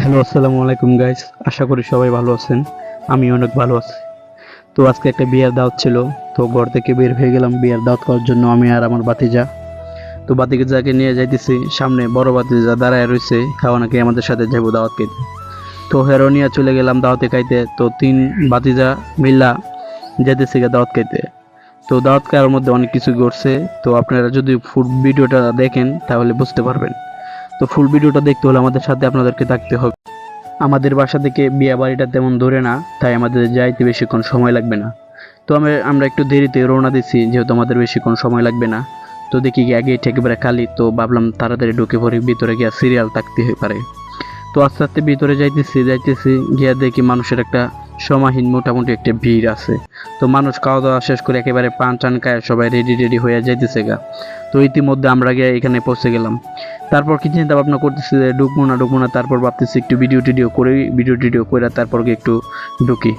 Hello, আসসালামু আলাইকুম guys আশা করি সবাই ভালো আছেন। আমি অনেক ভালো আছি। তো আজকে একটা বিয়ার দাওয়াত ছিল। তো ঘর থেকে বের হয়ে গেলাম। বিয়ার দাওয়াত করার জন্য আমি আর আমার বাতিজা তো বাতিজাকে নিয়ে যাইতেছি। সামনে বড় বাতিজা দাঁড়ায় রয়েছে। খাওয়া নাকি আমাদের সাথে যাব দাওয়াত খাইতে। তো হেরো নিয়ে চলে গেলাম দাওয়াতে খাইতে। তো তিন বাতিজা মিল্লা যেতেছি দাওয়াত খাইতে। তো দাওয়াত খাওয়ার মধ্যে অনেক কিছু ঘটছে। তো আপনারা যদি ফুড ভিডিওটা দেখেন, তাহলে বুঝতে পারবেন। তো ফুল ভিডিওটা দেখতে হলে আমাদের সাথে আপনাদেরকে থাকতে হবে। আমাদের বাসা থেকে বিয়া বাড়িটা তেমন দূরে না, তাই আমাদের যাইতে বেশিক্ষণ সময় লাগবে না। তো আমরা আমরা একটু দেরিতে রওনা দিচ্ছি যেহেতু আমাদের বেশিক্ষণ সময় লাগবে না। তো দেখি আগে একেবারে খালি, তো ভাবলাম তাড়াতাড়ি ঢুকে পড়ি, ভিতরে গিয়া সিরিয়াল থাকতে পারে। তো আস্তে আস্তে ভিতরে যাইতেছি যাইতেছি, গিয়া দেখি মানুষের একটা সমাহীন মোটামুটি একটা ভিড় আছে। তো মানুষ খাওয়া দাওয়া শেষ করে একেবারে পান টান খায়, সবাই রেডি রেডি হয়ে যাইতেছে গা। তো ইতিমধ্যে আমরা গিয়ে এখানে পৌঁছে গেলাম। তারপর কি চিন্তা ভাবনা করতেছি যে ঢুকবো না ঢুকবো না, তারপর ভাবতেছি একটু ভিডিও টিডিও করে ভিডিও টিডিও করে তারপর একটু ঢুকি।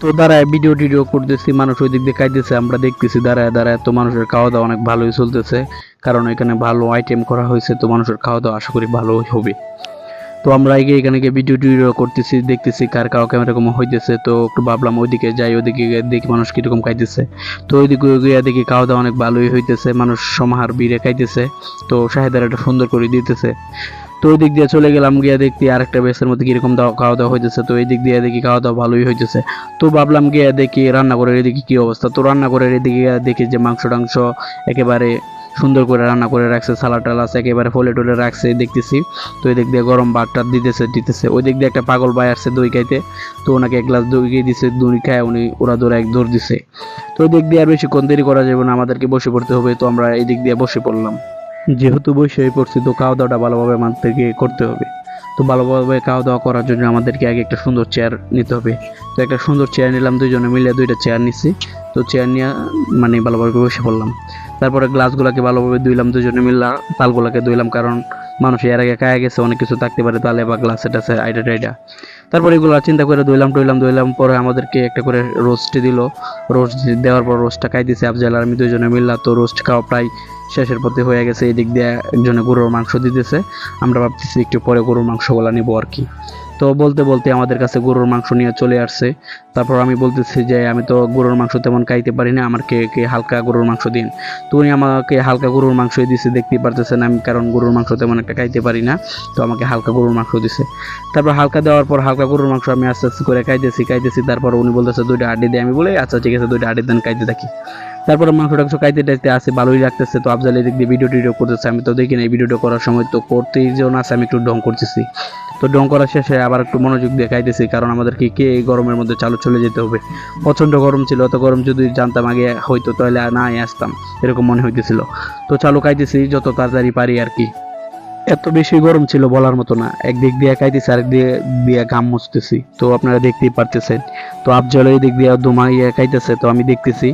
তো দাঁড়ায় ভিডিও টিডিও করতেছি, মানুষ ওই দিক দিয়ে খাইতেছে, আমরা দেখতেছি দাঁড়ায় দাঁড়ায় তো মানুষের খাওয়া দাওয়া অনেক ভালোই চলতেছে। কারণ এখানে ভালো আইটেম করা হয়েছে, তো মানুষের খাওয়া দাওয়া আশা করি ভালোই হবে। তো আমরা এগিয়ে এখানে গিয়ে ভিডিও টিডিও করতেছি, দেখতেছি কার কাউ কেমন রকম হইতেছে। তো একটু ভাবলাম ওইদিকে যাই, ওইদিকে দেখি মানুষ কীরকম খাইতেছে। তো ওইদিকে গিয়ে দেখি খাওয়া দাওয়া অনেক ভালোই হইতেছে, মানুষ সমাহার বিড়ে খাইতেছে। তো শাহেদার একটা সুন্দর করে দিতেছে। তো ওই দিক দিয়ে চলে গেলাম, গিয়ে দেখতে আরেকটা বেসের মধ্যে কীরকম খাওয়া দাওয়া হইতেছে। তো এই দিক দিয়ে দেখি খাওয়া দাওয়া ভালোই হইতেছে। তো ভাবলাম গিয়ে দেখি রান্না করে এদিকে কি অবস্থা। তো রান্না করে এদিকে দেখি যে মাংস টাংস একেবারে সুন্দর করে রান্না করে রাখছে সালাড আছে, একেবারে ফলে টলে রাখছে দেখতেছি। তো ওই দিক দিয়ে গরম ভাতটা দিতেছে দিতেছে। ওই দিক দিয়ে একটা পাগল ভাই আসছে দই খাইতে। তো ওনাকে এক গ্লাস দই গিয়ে দিছে, দই খায়, উনি, ওরা দৌড়ে এক দৌড় দিছে। তো ওই দিক দিয়ে আর বেশিক্ষণ দেরি করা যাবে না, আমাদেরকে বসে পড়তে হবে। তো আমরা এই দিক দিয়ে বসে পড়লাম। যেহেতু বসে পড়ছি, তো খাওয়া দাওয়াটা ভালোভাবে আমাদেরকে করতে হবে। তো ভালোভাবে খাওয়া দাওয়া করার জন্য আমাদেরকে আগে একটা সুন্দর চেয়ার নিতে হবে। তো একটা সুন্দর চেয়ার নিলাম, দুইজনে মিলে দুইটা চেয়ার নিছি। তো চেয়ার নিয়ে মানে ভালোভাবে বসে পড়লাম। তারপরে গ্লাসগুলোকে ভালোভাবে ধুইলাম দুজনে মিললাম তালগুলোকে ধুইলাম, কারণ মানুষ এর আগে খায় গেছে, অনেক কিছু থাকতে পারে, তালে বা গ্লাসে টাসে আইডা টাইডা। তারপরে এগুলো চিন্তা করে ধুইলাম, টইলাম, ধুইলাম, পরে আমাদেরকে একটা করে রোস্ট দিল। রোস্ট দেওয়ার পর রোস্টটা খাই দিছে আফজাল আর আমি দুজনে মিললাম তো রোস্ট খাওয়া প্রায় শেষের পথে হয়ে গেছে এই দিক দিয়ে একজনে গরুর মাংস দিতেছে। আমরা ভাবতেছি একটু পরে গরুর মাংসগুলা নিবো আর কি। তো বলতে বলতে আমাদের কাছে গরুর মাংস নিয়ে চলে আসছে। তারপর আমি বলতেছি যে, আমি তো গরুর মাংস তেমন খাইতে পারি না আমাকে কে হালকা গরুর মাংস দিন। তো উনি আমাকে হালকা গরুর মাংসই দিছে, দেখতেই পারতেছেন আমি, কারণ গরুর মাংস তেমন একটা খাইতে পারি না, তো আমাকে হালকা গরুর মাংস দিছে। তারপর হালকা দেওয়ার পর হালকা গরুর মাংস আমি আস্তে আস্তে করে খাইতেছি খাইতেছি, তারপর উনি বলতেছে দুইটা হাড্ডি দিয়ে আমি বলে আচ্ছা ঠিক আছে, দুইটা হাড্ডি দেন, খাইতে থাকি। তারপরে মাংস টাংস খাইতে টাইতে আসে ভালোই লাগতেছে। তো আফজাল এদিক দিয়ে ভিডিও টিডিও করতেছে, আমি তো দেখি না এই ভিডিওটা করার সময় তো করতেই যেমন আছে, আমি একটু ডং করতেছি। তো ডং করার শেষে আবার একটু মনোযোগ দিয়ে খাইতেছি, কারণ আমাদেরকে কে এই গরমের মধ্যে চালু চলে যেতে হবে? প্রচণ্ড গরম ছিল অত গরম যদি জানতাম আগে হয়তো, তাহলে নাই আসতাম, এরকম মনে হইতেছিল। তো চালু খাইতেছি, যত তাড়াতাড়ি পারি আর কি। এত বেশি গরম ছিল বলার মতো না, একদিক দিয়ে খাইতেছি, আরেক দিয়ে দিয়ে ঘাম মুছতেছি। তো আপনারা দেখতেই পারতেছেন। তো আফজল এই দিক দিয়ে ধুমা ইয়ে খাইতেছে, তো আমি দেখতেছি।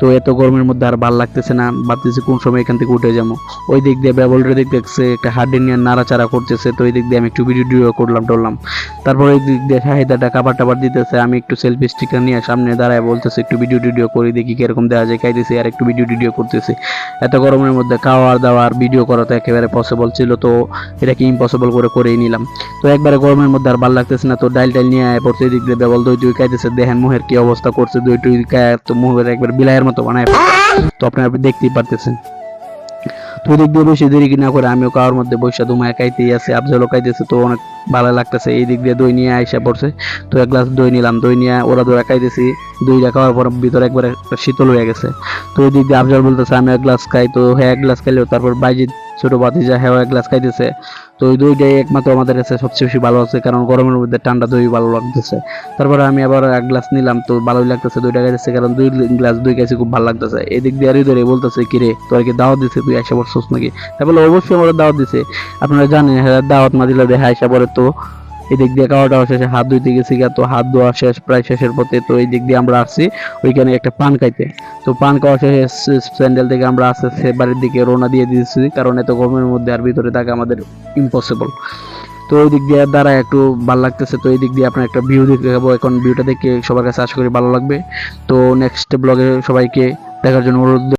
তো এত গরমের মধ্যে আর ভালো লাগতেছে না, ভাবতেছি কোন সময় এখান থেকে উঠে যাব। ওই দিক দিয়ে ব্যবলটা দিক একটা হাড্ডি নিয়ে নাড়াচাড়া করতেছে, তো ওই দিক দিয়ে আমি একটু ভিডিও করলাম টরলাম তারপর দিক দিয়ে শাহিদাটা খাবার টাবার দিতেছে, আমি একটু সেলফি স্টিকার নিয়ে সামনে দাঁড়ায় বলতেছে, একটু ভিডিও টিডিও করি, দেখি কীরকম দেওয়া যায়, খাইতেছি আর একটু ভিডিও টিডিও করতেছি। এত গরমের মধ্যে খাওয়ার দাওয়ার ভিডিও করা তো একেবারে পসিবল ছিল, তো এটাকে ইম্পসিবল করে করেই নিলাম। তো একবারে গরমের মধ্যে আর ভালো লাগতেছে না, তো ডাইল টাইল নিয়ে আয় পড়তে দিক দিয়ে বেবল দই টুই খাইতেছে, দেখেন মুহের কি অবস্থা করছে, দই টুই খায়, তো মোহের একবার বিলাইয়ের মতো বানায় তো আপনারা দেখতেই পারতেছেন। তো দিক দিয়ে বেশি দেরি না করে আমিও কারোর মধ্যে বৈশা দুমায় একাইতেই আছে, আফজলও খাইতেছে, তো অনেক ভালো লাগতেছে, এই দিক দিয়ে দই নিয়ে আইসা পড়ছে। তো এক গ্লাস দই নিলাম, দই নিয়ে ওরা দোরা খাইতেছি, দইটা খাওয়ার পর ভিতরে একবারে শীতল হয়ে গেছে। তো ওই দিক দিয়ে আফজল বলতেছে আমি এক গ্লাস খাই, তো হ্যাঁ এক গ্লাস খাইলেও তারপর বাইজিৎ ছোট বাতিজা হ্যাঁ এক গ্লাস খাইতেছে। তো ওই দুইটাই একমাত্র আমাদের কাছে সবচেয়ে বেশি ভালো আছে, কারণ গরমের মধ্যে ঠান্ডা দই ভালো লাগতেছে। তারপরে আমি আবার এক গ্লাস নিলাম, তো ভালোই লাগতেছে দুইটা খাইতেছে, কারণ দুই গ্লাস দুই খাইছে খুব ভালো লাগতেছে। এদিক দিয়ে আরই ধরে বলতেছে, কিরে আর কি দাওয়াত দিছে? তুই আসা বছর নাকি? তারপরে অবশ্যই আমরা দাওয়াত দিছে। আপনারা জানেন হ্যাঁ দাওয়াত না দিলে দেখা আসা পরে তো। এদিক দিয়ে খাওয়া দাওয়া শেষে হাত ধুইতে গেছি তো হাত ধোয়া শেষ, প্রায় শেষের পথে, তো এই দিক দিয়ে আমরা আসছি, ওইখানে একটা পান খাইতে। তো পান খাওয়া শেষে স্যান্ডেল থেকে আমরা আস্তে আস্তে বাড়ির দিকে রওনা দিয়ে দিয়েছি, কারণ এত গরমের মধ্যে আর ভিতরে থাকা আমাদের ইম্পসিবল তো ওই দিক দিয়ে দ্বারা একটু ভালো লাগতেছে, তো এই দিক দিয়ে আপনার একটা ভিউ দেখতে যাব, এখন ভিউটা দেখে সবার কাছে আশা করি ভালো লাগবে। তো নেক্সট ব্লগে সবাইকে দেখার জন্য অনুরোধ